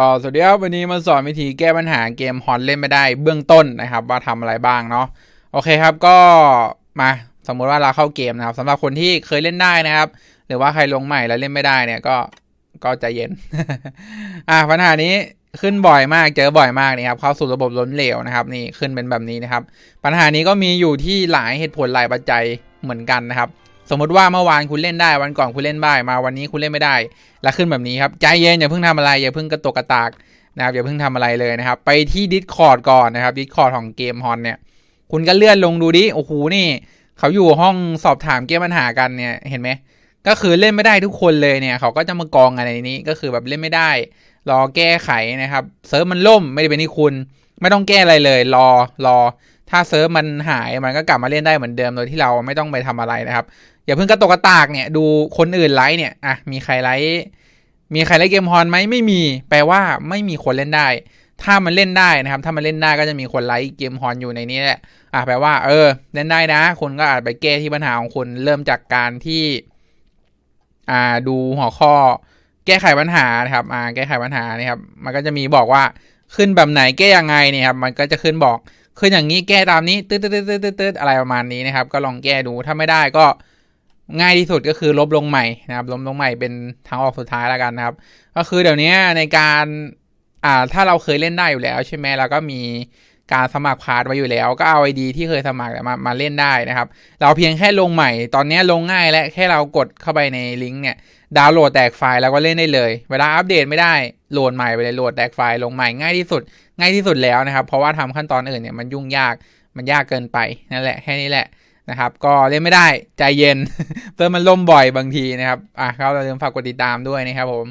ก็สวัสดีครับวันนี้มาสอนวิธีแก้ปัญหาเกมฮอนเล่นไม่ได้เบื้องต้นนะครับ ว่าทำอะไรบ้างเนาะโอเคครับก็มาสมมุติว่าเราเข้าเกมนะครับสำหรับคนที่เคยเล่นได้นะครับ หรือว่าใครลงใหม่แล้วเล่นไม่ได้เนี่ยก็ก็ใจเย็น อะปัญหานี้ขึ้นบ่อยมากเจอบ่อยมากนี่ครับเข้าสู่ระบบล้มเหลวนะครับ นี่ขึ้นเป็นแบบนี้นะครับ ปัญหานี้ก็มีอยู่ที่หลายเหตุผลหลายปัจจัยเหมือนกันนะครับ สมมติว่าเมื่อวานคุณเล่นได้วันก่อนคุณเล่นได้มาวันนี้คุณเล่นไม่ได้ แล้วขึ้นแบบนี้ครับใจเย็นอย่าเพิ่งทำอะไรอย่าเพิ่งกระตกกระตากนะครับอย่าเพิ่งทำอะไรเลยนะครับ ไปที่ Discord ก่อนนะครับ Discord ของเกมฮอนเนี่ย คุณก็เลื่อนลงดูดิโอ้โหนี่ เขาอยู่ห้องสอบถามแก้ปัญหากันเนี่ยเห็นไหมก็คือเล่นไม่ได้ทุกคนเลยเนี่ย เขาก็จะมากองอะไรนนี้ก็คือแบบเล่นไม่ได้ รอแก้ไขนะครับเซิร์ฟมันล่มไม่ได้เป็นที่คุณ ไม่ต้องแก้อะไรเลย รอรอ ถ้าเซิร์ฟมันหายมันก็กลับมาเล่นได้เหมือนเดิมโดยที่เราไม่ต้องไปทำอะไรนะครับ อย่าเพิ่งกระตกกระตากเนี่ยดูคนอื่นไลฟ์เนี่ยอะมีใครไลฟ์มีใครไลฟ์เกมฮอนไหมไม่มี แปลว่าไม่มีคนเล่นได้ ถ้ามันเล่นได้นะครับ ถ้ามันเล่นได้ก็จะมีคนไลฟ์เกมฮอนอยู่ในนี้แหละอะแปลว่า เออ เล่นได้นะคุณก็อาจไปแก้ที่ปัญหาของคุณเริ่มจากการที่ อ่าดูหัวข้อ แก้ไขปัญหานะครับ อ่า แก้ไขปัญหานี่ครับ มันก็จะมีบอกว่าขึ้นแบบไหนแก้ยังไงเนี่ยครับ มันก็จะขึ้นบอก ขึ้นอย่างนี้แก้ตามนี้ตืดตืดตืดตืดตืดอะไรประมาณนี้นะครับ ก็ลองแก้ดูถ้าไม่ได้ก็ง่ายที่สุดก็คือลบลงใหม่นะครับ ลบลงใหม่เป็นทางออกสุดท้ายแล้วกันนะครับ ก็คือเดี๋ยวนี้ในการอ่าถ้าเราเคยเล่นได้อยู่แล้วใช่ไหมแล้วก็มีการสมัครพาร์ทไว้อยู่แล้ว ก็เอาไอดีที่เคยสมัครมามาเล่นได้นะครับ เราเพียงแค่ลงใหม่ ตอนนี้ลงง่ายและแค่เรากดเข้าไปในลิงก์เนี่ยดาวน์โหลดแตกไฟล์แล้วก็เล่นได้เลย เวลาอัปเดตไม่ได้โหลดใหม่ไปเลยโหลดแตกไฟล์ลงใหม่ง่ายที่สุด ง่ายที่สุดแล้วนะครับ เพราะว่าทำขั้นตอนอื่นเนี่ยมันยุ่งยากมันยากเกินไปนั่นแหละแค่นี้แหละนะครับ ก็เล่นไม่ได้ใจเย็นเติมมันล่มบ่อยบางทีนะครับอะก็อย่าลืมฝากกดติดตามด้วยนะครับผม